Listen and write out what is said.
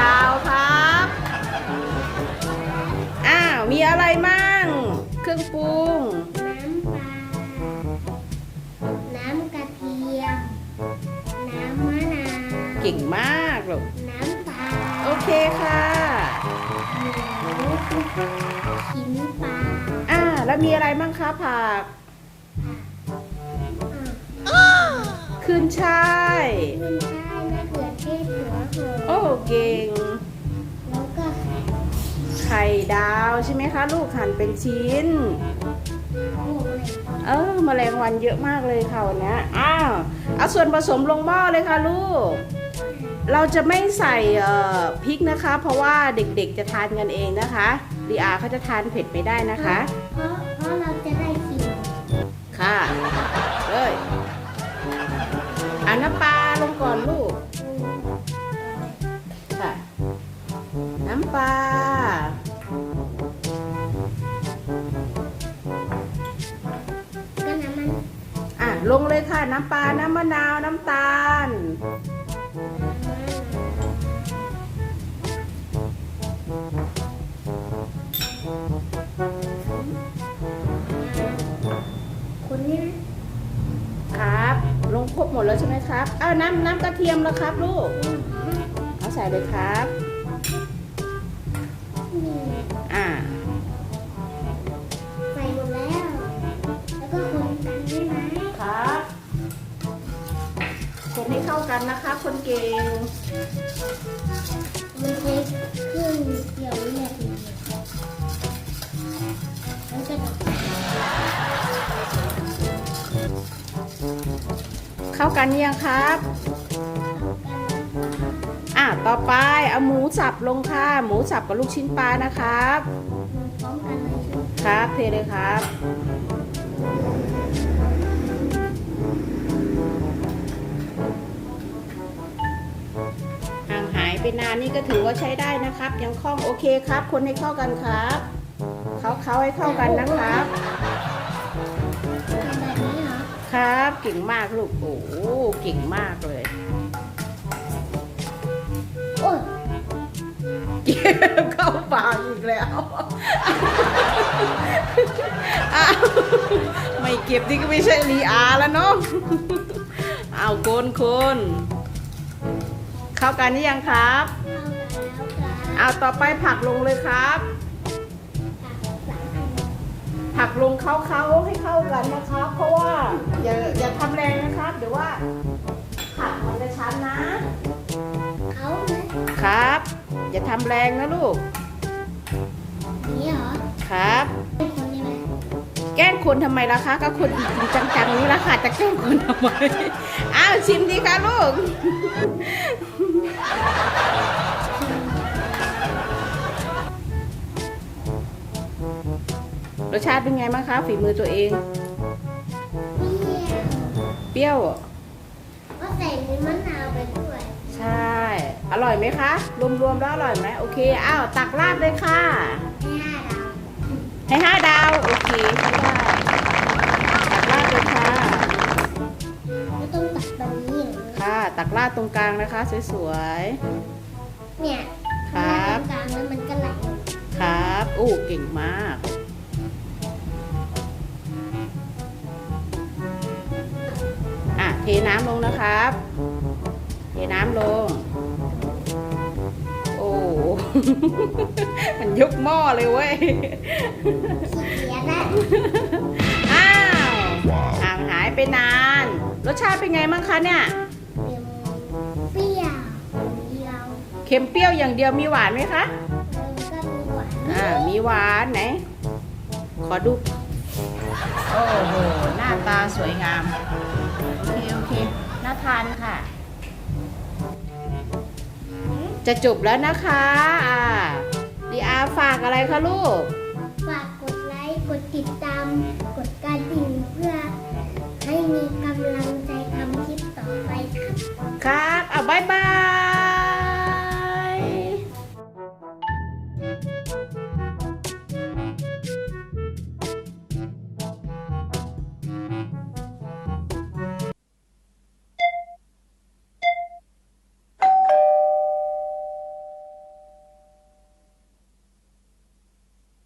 ดาวครับ อ้าว มีอะไรมั่ง เครื่องปรุง น้ำปลา น้ำกระเทียม น้ำมะนาว เก่งมากลูกน้ำปลาโอเคค่ะ หมูชิ้นปลาอ่า แล้วมีอะไรมั่งคะผัก ขึ้นช่าย ขึ้นช่ายมะเขือเทศหัวหอ ก่ง แล้วก็ไข่ดาวใช่ไหมคะ ลูกหั่นเป็นชิ้นโอ้ยเออแมลงวันเยอะมากเลยค่ะวันเนี้ยอ้าวเอาส่วนผสมลงหม้อเลยค่ะลูก เราจะไม่ใส่เอ่อพริกนะคะ เพราะว่าเด็กๆจะทานกันเองนะคะลีอาเขาจะทานเผ็ดไม่ได้นะคะ เพราะเพราะเราจะได้ชิมค่ะ เลยเอาน้ำปลา ลงเลยค่ะ น้ำปลา น้ำมะนาว น้ำตาล คนนี้ครับ ลงครบหมดแล้วใช่ไหมครับ อ้าวน้ำน้ำกระเทียมแล้วครับลูก เอาใส่เลยครับ อ่า กันนะคะ คนเก่งมันใช้เครื่องเกี่ยวแยกเลยแล้วก็จะเข้ากันยังครับ อะต่อไปเอาหมูสับลงค่ะ หมูสับกับลูกชิ้นปลานะครับ พร้อมกันเลยใช่ไหมครับ เทเลยครับ ไปนานนี่ก็ถือว่าใช้ได้นะครับ ยังคล่องโอเคครับ คนให้เข้ากันครับเขาเขาให้เข้ากันนะครับทำแบบนี้เหรอครับเก่งมากลูกโอ้โหเก่งมากเลยโอ้ยเก็บเข้าปากอีกแล้วอ้าวไม่เก็บนี่ก็ไม่ใช่ลีอาแล้วเนาะเอาคนคน เข้ากันนี่ยังครับเข้ากันแล้วกันเอาต่อไปผักลงเลยครับสามอันผักลงเข้าเขาให้เข้ากันนะครับ เพราะว่าอย่าอย่าทำแรงนะครับเดี๋ยวว่า ผักมันจะช้ำนะเอาไหมครับ อย่าทำแรงนะลูก นี่เหรอ ครับ เป็นคนได้ไหมแกล้งคนทำไมล่ะคะ ก็คนจริงๆจังๆนี่ละค่ะจะแกล้งคนทำไม อ้าวชิมดีค่ะลูก รสชาติเป็นไงบ้างคะ ฝีมือตัวเอง เปรี้ยวเปรี้ยวเหรอก็ใส่น้ำมะนาวไปด้วย ใช่ อร่อยไหมคะ รวมๆแล้วอร่อยไหมโอเค อ้าว ตักราดเลยค่ะ ให้ห้าดาว ให้ห้าดาว โอเคาดตรงกลางนะคะ สวยเนี่ยครับกลางแล้วมันก็ไหลๆครับอู้เก่งมาก อะ เทน้ำลงนะครับ เทน้ำลง โอ้ มันยกหม้อเลยเว้ย ขี้เกียจนะอ้าวห่างหายไปนาน รสชาติเป็นไงบ้างคะเนี่ย เค็มเปรี้ยวอย่างเดียวมีหวานไหมคะมันก็มีหวานอ่า มีหวานไหน ขอดู โอ้โห หน้าตาสวยงาม โอเค โอเค น่าทานค่ะ จะจบแล้วนะคะ อ่าดีอาฝากอะไรคะลูก ฝาก